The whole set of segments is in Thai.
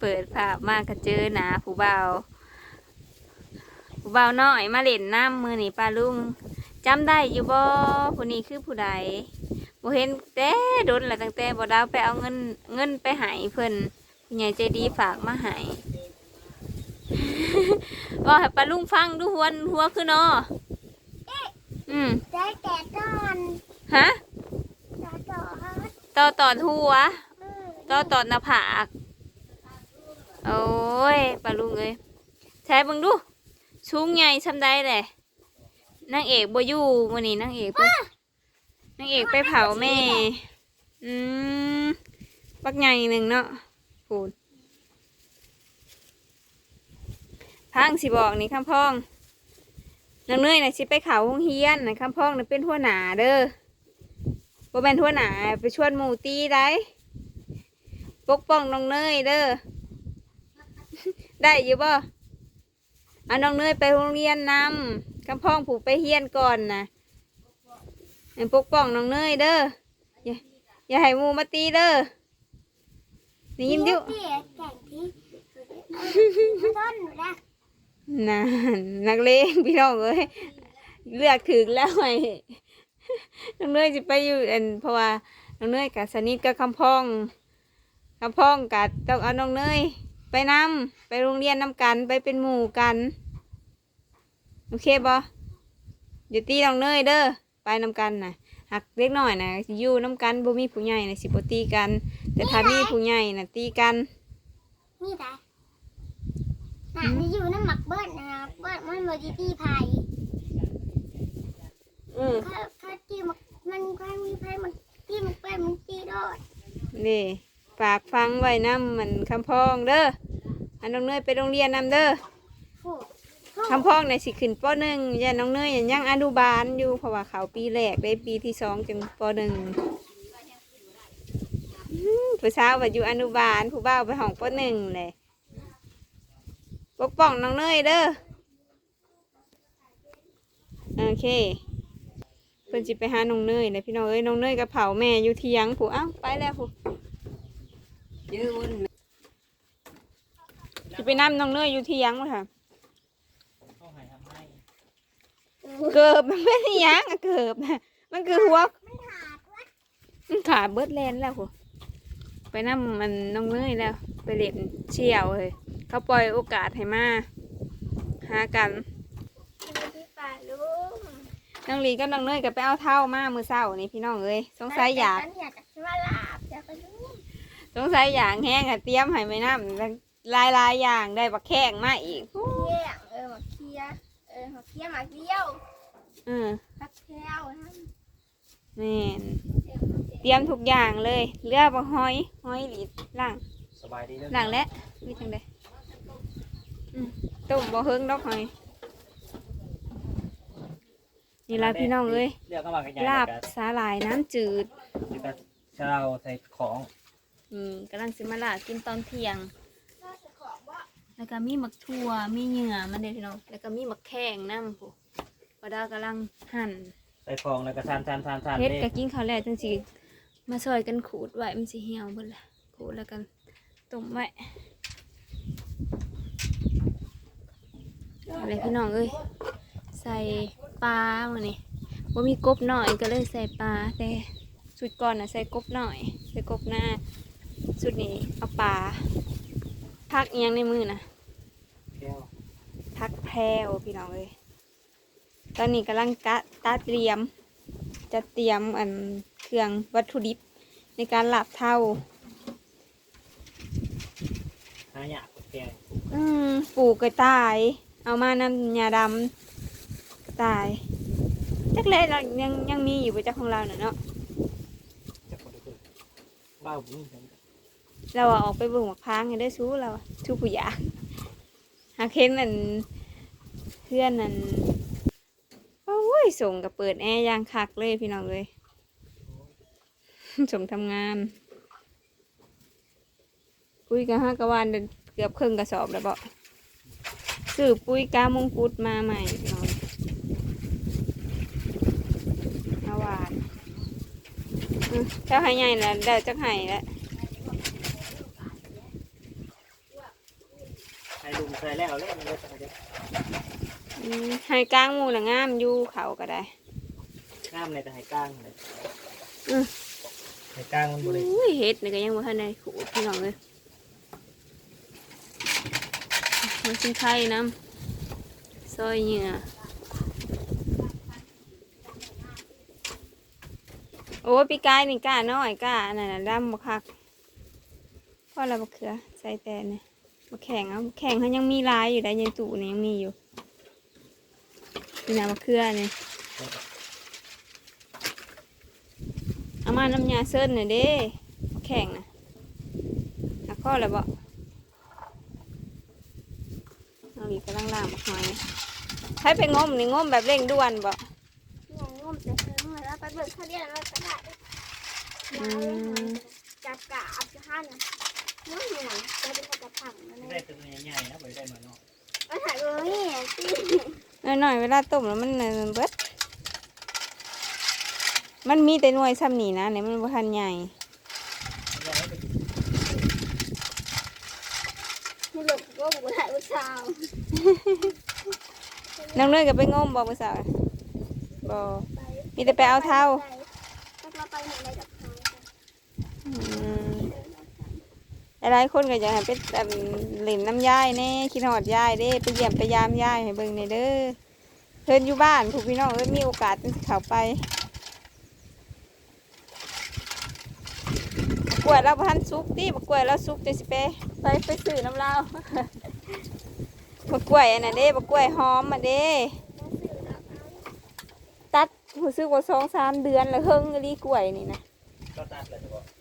เปิดภาพมากก็เจอหนาผู้เบาวผู้เบาวน้อยมาเล่นน้ำมือนี่ปลาลุงจำได้อยู่บ่ผู้นี้คือผู้ใดบ่เห็นแต่โดนละตั้งแต่บ่ดาวไปเอาเงินเงินไปใหายเพิ่นผู้ใหญ่ใจดีฝากมาใหายว่าให้ปลาลุงฟังดูหัวหัวคือเนาะอืมแต่แต่ตอนฮะต่อต่อฮะต่อตอดหัวเออ ต่อตอดหน้าผากโอ้ยปลาลุงเอ้ยใช้เบิ่งดูสูงใหญ่ซำได้แหละนางเอกบ่อยู่มื้อนี้นางเอกไปนางเอกไปเผาแม่ อืมปักใหญ่หนึ่งเนาะพูดพังสิบอกนี่คำพ้องนางเนยน่ะสิไปเขาห้องเฮียนน่ะคำพ้องน่ะเป็นหัวหน้าเด้อบ่แม่นหัวหน้าไปชวนหมู่ตีได้ ปกป้องน้องเนยเด้อ ได้อยู่บ่เอาน้องเนยไปโรงเรียนนำคำพ้องผูกไปเฮียนก่อนนะให้ปกป้องน้องเนยเด้อ อย่าอย่าให้มูมาตีเด้อได้ยินอยู่ยวแก่งที่มาต้นหนูนะน่ะนักเลงพี่น้องเอ้ยเลือกถึงแล้วไงน้องเนยจะไปอยู่อันเพราะว่าน้องเนยกับสนิทกับคำพ้อง คำพ้องกับต้องเอาน้องเนยไปนำไปโรงเรียนนำกันไปเป็นหมู่กัน โอเคบ่อย่าตีน้องเนยเด้อไปนำกันนะหักเล็กน้อยนะอยู่นำกันบ่มีผู้ใหญ่นะสิบ่ตีกัน แต่ถ้ามีผู้ใหญ่นะตีกันนี่แต่น่ะนี่อยู่น้ำหมักเบิ้ลนะเบิ้ลมันโมจิตี้ไผ่อืมถ้าถ้าที่มันมันก็มีไผ่มันที่มันเป็นมันตีโดดนี่ ฝากฟังไว้นำมันคำพ้องเด้ออันน้องเนยไปโรงเรียนนำเด้อคำพ้องในสิขึ้นปหนึ่งย่าน้องเนยยังอนุบาลอยู่เพราะว่าเขาปีแรกได้ปีที่สองจึงปหนึ่งผู้สาวว่าอยู่อนุบาลผู้บ่าวไปห้องปหนึ่งเลยปกป้องน้องเนยเด้อโอเคเพิ่นจิไปหาน้องเนยเลยพี่น้องเอ้ยน้องเนยกับเผาแม่อยู่เที่ยงผู้อ้าวไปแล้วผู้ ยืนจะไปน้ำน้องเนยอยู่เที่ยงมั้งค่ะเข้าหายทำให้เกือบมันไม่ได้หยังอะเกือบน่ะมันคือหัวมันขาดวะมันขาดเบิดแลนแล้วหัวไปน้ำมันน้องเนยแล้ว ไปเล่นเชี่ยวเลยเขาปล่อยโอกาสให้มาหากันที่ป่าลุงน้องลีก็น้องเนยก็ไปเอาเท่ามามือเศร้านี่พี่น้องเอ้ยสงสัยอยาก สงสัยอยากแห้งอะเตรียมให้ไม่น้ำหลายหลายๆอย่างได้บักแข้งมาอีกเที่ยงเออมาเคลียร์เออมาเคลียร์มาเดียวอืมพักแก้วนะแม่นเตรียมทุกอย่างเลยเลือกบักหอยหอยหลีดล่างสบายดีเด้อหลังแล้วมีจังไดอืมต้มบ่เฮิงดอกหอยนี่ละพี่น้องเอ้ยเรียกเข้ามากันใหญ่ลาบกันสาหร่ายน้ำจืดอยู่กับเช้าใส่ของ อืมกำลังสิมาลาดกินตอนเที่ยงก็จะขอว่าแล้วก็มีหมักทั่วมีเหงื่อมันเด้อพี่น้องแล้วก็มีหมักแข้งน้ำผู้ปดากำลังหั่นใส่ของแล้วก็ทานทานทานทานเฮ็ดเด้ก็กินข้าวแล้วจังสิมาซอยกันขูดไว้มันสิเหี่ยวเบิดละขูดแล้วกันต้มไว้เอาเลยพี่น้องเอ้ยใส่ปลามานี่ว่ามีกบหน่อยก็เลยใส่ปลาแต่สุดก่อนนะใส่กบหน่อย ใส่กบหน้า สุดนี้เอาปลาพักเอียงในมือนะแก้วพักแพรวพี่น้องเลยตอนนี้กำลังกะตาเตรียม จะเตรียมอันเครื่องวัตถุดิบในการหลับเท่าหาหยาบแก้วอืมปลูกกระต่าย เอามานำยาดำกระต่ายจักเล่เรายังยังมีอยู่ประจักของเราเน่ะเนาะจะคนดูบ้าบุ้ง เราออกไปเบิ่งหมกพร้างให้ได้ชู้เราชู้ผู้อยากหาเค้นนั่นเพื่อนนั่นโอ้ยส่งกับเปิดแอร์ยางคักเลยพี่น้องเลยส่งทำงานปุ้ยกับห้ากะวานเดือนเกือบครึ่งกระสอบแล้วบ่ซื้อปุ้ยกามงกุฎมาใหม่พี่น้องอาหวานเจ้าให้ใหญ่แล้วเดี๋ยวจะให้แล้ว ใส่แล้วเล่นเลยใส่เด็กอืมให้กลางหมูละงามอยู่เขาก็ได้ งามเลยแต่ให้กลางเลยอืมให้กลางมันบริอุ้ยเฮ็ดนี่ก็ยังบ่ทันได้ขูดพี่น้องเลยมันสิไข่น้ำซอยเหงื่อโอ้ยปีกายนี่ก้าน้อยก้าอันนั้นน่ะดำบ่คักพอแล้วบ่เขือใส่แต่เนี่ ยบ่แข็งเอาบ่แข็งเขายังมีลายอยู่ได้ยังตู้นี่ยังมีอยู่นี่นะบ่เขือนี่เอามาน้ำยาเส้นน่ะเด้บ่แข็งน่ะหักข้อแล้วบ่เอาอีกกำลังล่างบักหอยให้ไปงมนี่งมแบบเร่งด่วนบ่งงงมแต่คือเมื่อเราไปเบิกเขาเรียกเราก็ได้อืมจับกะอับจะหันน้องหน่อยจะเป็นกระผังนะ ได้เนี่ยเป็นใหญ่ๆนะบริได้มาเนาะมาถ่ายเบอร์นี่สิหน่อยๆเวลาต้มแล้วมันเนิ่นเบิดมันมีแต่หน่วยซ้ำนี่นะเนี่ยมันบ่ทันใหญ่มีหลบก็บุถ่ายบุชาวน้องเนยก็ไปงมบ่มื้อเช้าบ่ไปมีแต่ไปเอาเท้าเราไปเห็นอะไรกับเขา อืม หลายๆคนก็อยากให้ไปอันเล่นน้ำยายแน่คิดฮอดยายเด้ไปเยี่ยมไปยามยายให้เบิ่งในเด้อเพิ่นอยู่บ้านผู้พี่น้องเอ้ยมีโอกาสจังสิเข้าไปกล้วยเราบ่ทันสุกติบ่กล้วยเราสุกจะสิไปไปไปซื้อน้ำลาวบักกล้วยอันนั้นเด้บักกล้วยหอมมาเด้ตัดรู้สึกว่าสองสามเดือนแล้วเฮิงอีหลีกล้วยนี่นะก็ตัดเลยจะ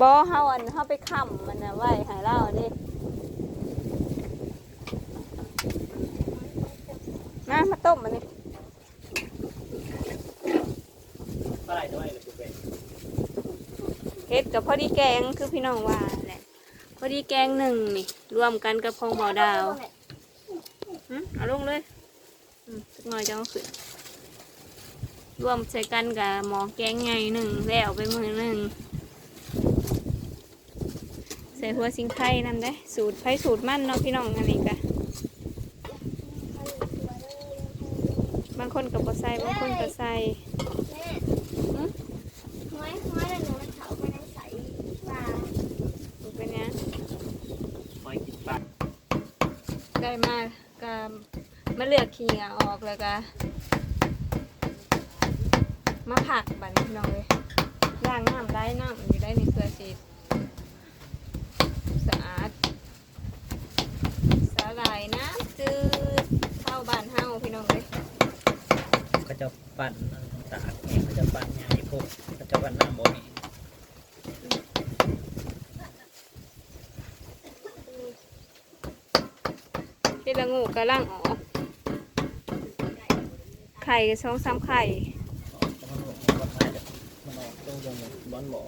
บอเฮาอันเฮาไปค้ำมันนะไว้ให้เราด้มามาต้มมันนี่ก็ไรด้วยเลยคุณเป็นเฮ็ดกับพอดีแกงคือพี่น้องว่าแหละพอดีแกงหนึ่งนี่รวมกันกับของบ่อดาวหึเอาลงเลยอืมสักหน่อยจะเอาขึ้นรวมใส่กันกับหมอแกงใหญ่หนึ่งแล้วไปมือหนึ่ง ส่หัวสิงไข่นำได้ สูตรไผ่สูตรมันเนาะพี่น้องอันนี้กะบางคนกับบ่ใส่บางคนก็ใส่แม่ห้อยห้อยแล้วหนูมันเขาไปในใส่ปลาดูเป็นเนี้ยคอยกินปลาได้มาก็มาเลือกขี้เหงื่อออกแล้วก็มาผักบัดนพี่น้องเลยล้างน้ำได้น้ำอยู่ได้ในเสื้อสีสะอาดสา หร่ายน้ำจืดเข้าบ้านเฮาพี่น้องเลยก็จะปั่นตากเองก็จะปั่นใหญ่พวกก็จะปั่นน้ำบ่มีเฮ็ดละงูกระล่างออกไข่ก็สองสามไข่มันหลงมันมาจากมันออกต้องยังบ้านบ่อ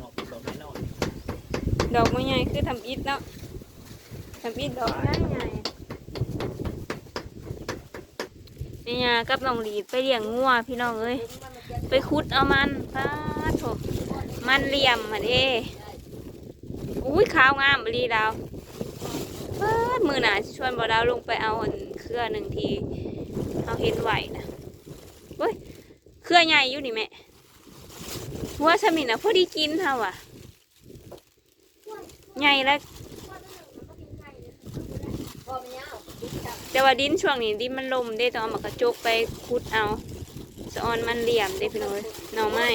ออกดอกไม่นอนดอกไม้ใหญ่คือทำอิฐเนาะ ทำอิฐดอกใหญ่นี่ยกับน้องหลีดไปเลี้ยงงัวพี่น้องเอ้ยไปขุดเอามันป้าดโถมันเหลี่ยมมาเด้อุ้ยขาวงามบรีดาวป้าดมือหนาชวนบ่ดาวลงไปเอาเครือหนึ่งทีเอาเห็นไหวนะเฮ้ยเครือใหญ่อยู่นี่แม่หัวสมินอะพอดีกินเท่าอะใหญ่แล้ว แต่ว่าดินช่วงนี้ดินมันลมเด้ต้องเอามากระจกไปคุดเอาสะออนมันเหลี่ยมเด้พี่น้อยหน่อไม้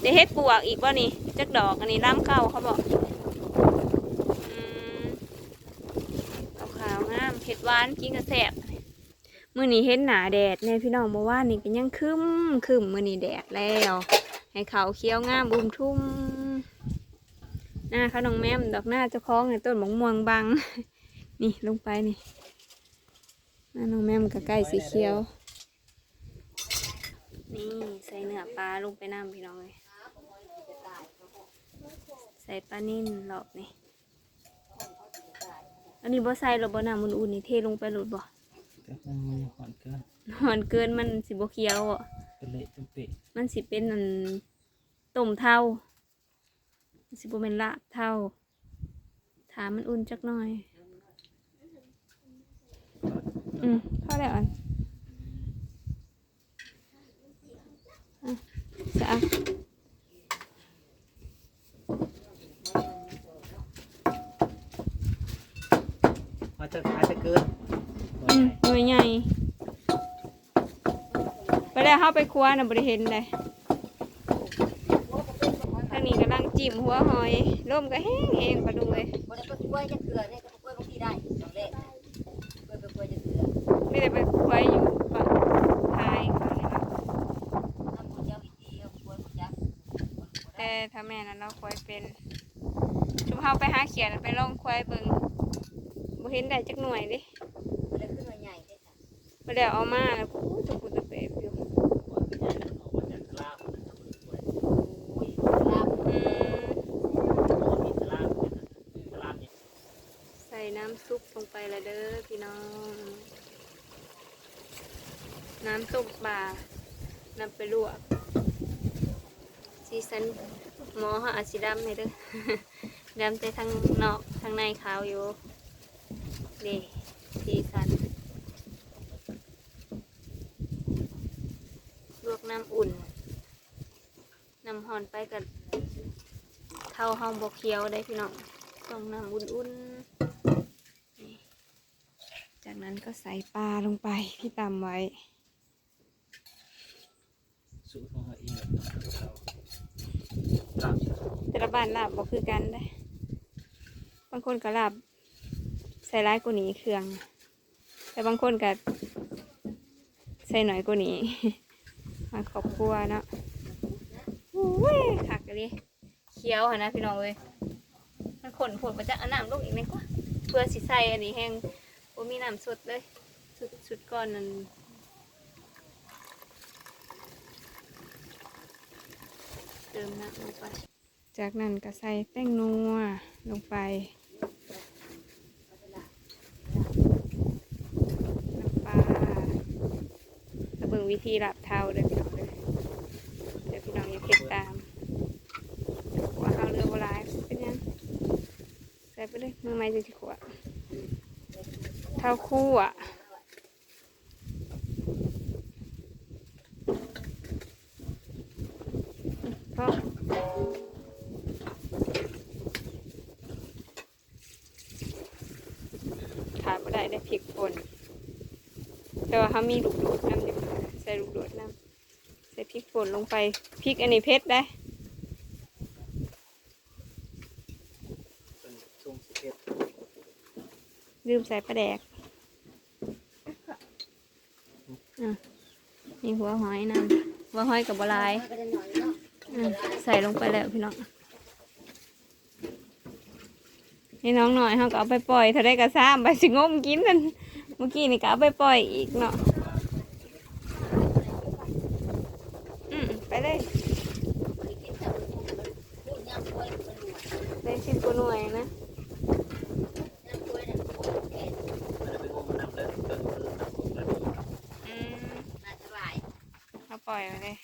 เดี๋ยวเฮ็ดปวกอีกว่านี่จักดอกอันนี้ล้ำเข้าเขาบอกขาวงามเห็ดหวานกินกระแสบมื้อนี้เห็นหนาแดดเนี่ยพี่น้องเมื่อวานนี่ก็ยังคึมคึมมื้อนี้แดดแล้ว ให้เขาเคี้ยวงามบุมทุ่มหน้าเขาน้องแม่มดอกหน้าเจ้าของในต้นมะม่วงบัง นี่ลงไปนี่หน้าน้องแม่มกับไก่สีเขียว นี่ใส่เนื้อปลาลงไปน้ำพี่น้องเลยใส่ปลานิ่นหลอกนี่อันนี้บ่ใส่หรอกบ่น้ำมันอุ่นนี่เทลงไปหลุดบ่แต่มันมีหอนเกินหอนเกินมันสิบ่เคี้ยวอะเป็นเละเป็นเปะมันสิเป็นอันต้มเท่ามันสิบ่เป็นลาบเท่าถามมันอุ่นจักหน่อย อืมพอแล้วอ่อนอะจะเอามาจะมาจะเกินอืมหน่วยใหญ่ไปแล้วเข้าไปครัวน่ะบริเห็นเลยทางนี้กำลังจิ้มหัวหอยร่มก็แห้งเองปะดูเลย บ่ได้ไปกล้วยจะเกลือเนี่ยก็ ไม่ได้ไปครัวอยู่ปะทายเขาเนี่ยเนาะน้ำมันเจ้าอีกทีเอากล้วยหมดยักษ์แต่ถ้าแม่นั้นเราคอยเป็นชุมเฮาไปหาเขียนไปลองควายเบิ่งบ่เห็นได้จักหน่วยเดิมันเลยขึ้นมาใหญ่ได้ค่ะบ่ได้เอามาแล้วกูตะกูตะเปบอยู่มันจะลาบโอ้ยลาบอืมมีลาบลาบนี่ใส่น้ำซุปลงไปละเด้อพี่น้อง น้ำซุปปลานำไปลวกซีซันหมอเขาอาจสิดำให้เด้อดำแต่ทางนอกทางในขาวอยู่นี่ซีซันลวกน้ำอุ่นน้ำห่อนไปกับเข้าห้องบกเคียวได้พี่น้องต้องน้ำอุ่นๆจากนั้นก็ใส่ปลาลงไปที่ตำไว้ สูตรของเขาเองลาบแต่ละบ้านลาบบ่คือกันได้ บางคนก็ลาบใส่ร้ายกว่านี้เครื่อง แต่บางคนก็ใส่หน่อยกว่านี้ มาครอบครัวเนาะอุ้ยคักเลยเคี้ยวหนนะพี่น้องเว้ยมันขนผลมาจากอันน้ำลูกอีกนิดกว่าเพื่อสิใส่อันนี้แห้งว่ามีน้ำสุดเลย สุดสุดก้อนนั้น ติมน้ำลงไป จากนั้นก็ใส่แป้งนัวลงไปน้ำปลาแล้วเบิ่งวิธีรับเท้าเด้อพี่น้องเด้อเดี๋ยวพี่น้องอย่าเก็บตามว่าเอาเรือโบราณเป็นยังใส่ไปเลยมือไม้จะสิขวดเท้าคู่อะ ขาดไม่ได้ได้พริกป่นแต่ว่าเขามีลูกโดดน้ำอยู่ใส่ลูกโดดน้ำใส่พริกป่นลงไปพริกอันนี้เผ็ดได้นิ้วงสิบเอ็ดลืมใส่ปลาแดกอะมีหัวหอยน้ำหัวหอยกับบลายก็จะหน่อยเนาะอืมใส่ลงไปแล้วพี่น้อง นี่น้องหน่อยเขาก็เอาไปปล่อยถ้าได้กระซ้ำไปสิงมกินนั่นเมื่อกี้นี่ก็เอาไปปล่อยอีกเนาะอืมไปเลยบริกินแต่มันพูดย่ำกล้วหนวดได้สิบกว่าหน่วยนะย่ำกล้วยน่ะโอ้ยนะเป็นงมน้ำเลยเกิดน้ำแบบนี้อืมน่าปล่อยมาเลย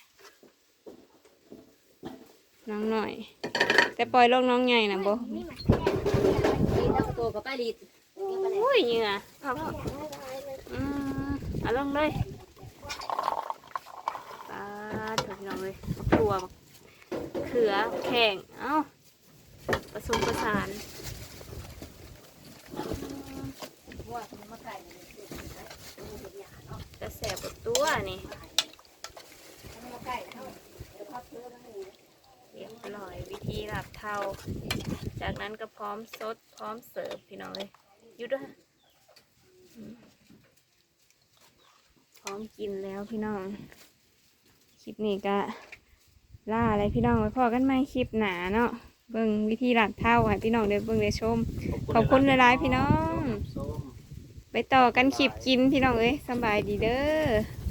น้องหน่อย แต่ปล่อยลงน้องใหญ่นะโบ แค่นี่ถ้าโตกับป้าลีดอุ้ยเหงื่อเอาพ่ออืมเอาลงเลยปลาถูกน้องเลยบักตัวบักเขือแข็งเอ้าผสมประสานจะแสบกับตัวนี่บเพื่อมันหมู เรียบร้อยวิธีหลับเทาจากนั้นก็พร้อมซดพร้อมเสิร์ฟพี่น้องเลยหยุดด้วยอืมพร้อมกินแล้วพี่น้อง คลิปนี้ก็ล่าอะไรพี่น้องไว้พอกันไหมคลิปหนาเนาะเบิ่งวิธีหลับเท่าให้พี่น้องได้เบิ่งได้ชม ขอบคุณหลายๆพี่น้องส้มไปต่อกันคลิปกินพี่น้องเอ้ยสำบายดีเด้อ